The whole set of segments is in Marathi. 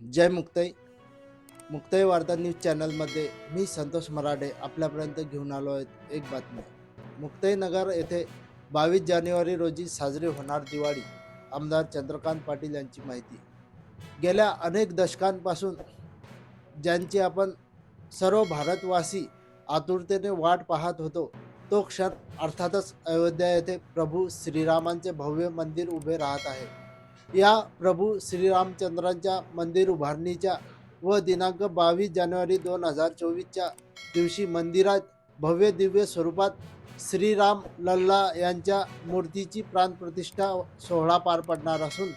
जय मुक्ताई. मुक्ताई वार्ता न्यूज चॅनलमध्ये मी संतोष मराठे आपल्यापर्यंत घेऊन आलो आहे एक बातमी. मुक्ताई नगर येथे बावीस जानेवारी रोजी साजरी होणार दिवाळी आमदार चंद्रकांत पाटील यांची माहिती. गेल्या अनेक दशकांपासून ज्यांची आपण सर्व भारतवासी आतुरतेने वाट पाहत होतो तो क्षण अर्थातच अयोध्या येथे प्रभू श्रीरामांचे भव्य मंदिर उभे राहत आहे. या प्रभू श्रीरामचंद्रांच्या मंदिर उभारणीच्या व दिनांक बावीस जानेवारी दोन हजार चोवीसच्या दिवशी मंदिरात भव्य दिव्य स्वरूपात श्रीराम लल्ला यांच्या मूर्तीची प्राणप्रतिष्ठा सोहळा पार पडणार असून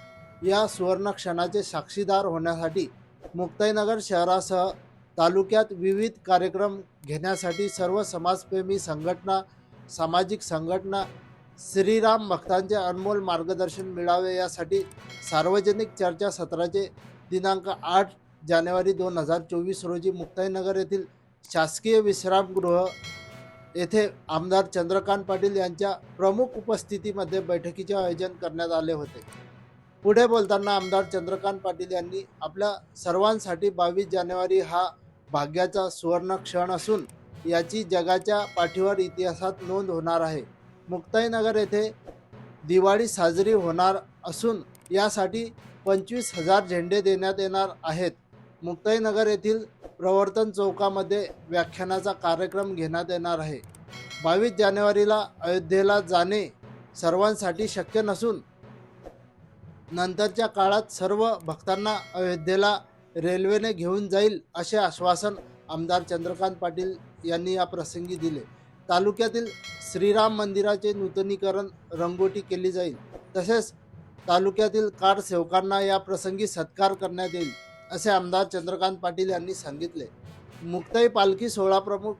या सुवर्ण क्षणाचे साक्षीदार होण्यासाठी मुक्ताईनगर शहरासह तालुक्यात विविध कार्यक्रम घेण्यासाठी सर्व समाजप्रेमी संघटना सामाजिक संघटना श्रीराम भक्तांचे अनमोल मार्गदर्शन मिळावे यासाठी सार्वजनिक चर्चासत्राचे दिनांक आठ जानेवारी दोन हजार चोवीस रोजी मुक्ताईनगर येथील शासकीय विश्रामगृह येथे आमदार चंद्रकांत पाटील यांच्या प्रमुख उपस्थितीमध्ये बैठकीचे आयोजन करण्यात आले होते. पुढे बोलताना आमदार चंद्रकांत पाटील यांनी आपल्या सर्वांसाठी बावीस जानेवारी हा भाग्याचा सुवर्ण क्षण असून याची जगाच्या पाठीवर इतिहासात नोंद होणार आहे. मुक्ताईनगर येथे दिवाळी साजरी होणार असून यासाठी पंचवीस हजार झेंडे देण्यात येणार आहेत. मुक्ताईनगर येथील प्रवर्तन चौकामध्ये व्याख्यानाचा कार्यक्रम घेण्यात येणार आहे. बावीस जानेवारीला अयोध्येला जाणे सर्वांसाठी शक्य नसून नंतरच्या काळात सर्व भक्तांना अयोध्येला रेल्वेने घेऊन जाईल असे आश्वासन आमदार चंद्रकांत पाटील यांनी या प्रसंगी दिले. तालुक्यातील श्रीराम मंदिराचे नूतनीकरण रंगोटी केली जाईल. तसेच तालुक्यातील कार सेवकांना या प्रसंगी सत्कार करण्यात येईल असे आमदार चंद्रकांत पाटील यांनी सांगितले. मुक्ताई पालखी सोहळा प्रमुख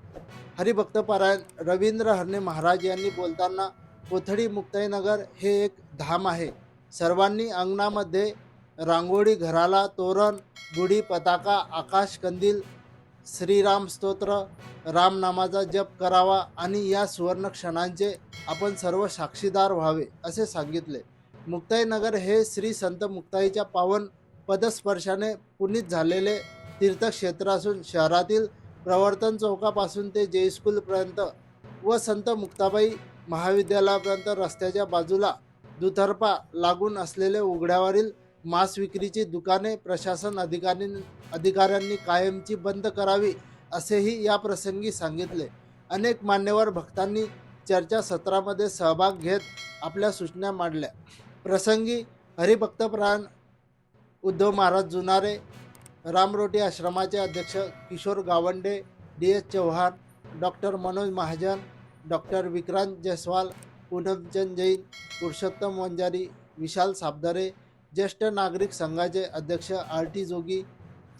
हरिभक्तपरायण रवींद्र हरणे महाराज यांनी बोलताना कोथडी मुक्ताईनगर हे एक धाम आहे. सर्वांनी अंगणामध्ये रांगोळी घराला तोरण गुढी पताका आकाश कंदील श्रीराम स्तोत्र रामनामाचा जप करावा आणि या सुवर्ण क्षणांचे आपण सर्व साक्षीदार व्हावे असे सांगितले. मुक्ताईनगर हे श्री संत मुक्ताईच्या पावन पदस्पर्शाने पुनीत झालेले तीर्थक्षेत्र असून शहरातील प्रवर्तन चौकापासून ते जे स्कूलपर्यंत व संत मुक्ताबाई महाविद्यालयापर्यंत रस्त्याच्या बाजूला दुतर्फा लागून असलेले उघड्यावरील मांस विक्रीची दुकाने प्रशासन अधिकारी अधिकाऱ्यांनी कायमची बंद करावी असेही या प्रसंगी सांगितले. अनेक मान्यवर भक्तांनी चर्चासत्रामध्ये सहभाग घेत आपल्या सूचना मांडल्या. प्रसंगी हरिभक्तप्राण उद्धव महाराज जुनारे रामरोटी आश्रमाचे अध्यक्ष Kishor Gawande D S Chavan doctor Manoj Mahajan doctor Vikrant Jaiswal Poonamchand Jain Purushottam Vanjari Vishal Sabdare ज्येष्ठ नागरिक संघाचे अध्यक्ष R T Jogi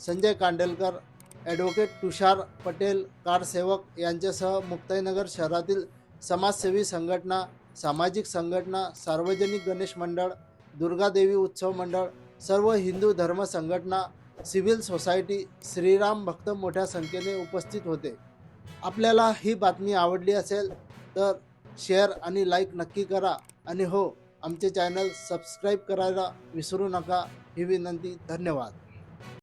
Sanjay Kandelkar advocate Tushar Patel कारसेवक यांच्यासह मुक्ताईनगर शहरातील समाजसेवी संघटना सामाजिक संघटना सार्वजनिक गणेश मंडळ दुर्गादेवी उत्सव मंडळ सर्व हिंदू धर्म संघटना सिव्हिल सोसायटी श्रीराम भक्त मोठ्या संख्येने उपस्थित होते. आपल्याला ही बातमी आवडली असेल तर शेअर आणि लाईक नक्की करा आणि हो आमचे चॅनल सबस्क्राईब करायला विसरू नका. ही विनंती धन्यवाद.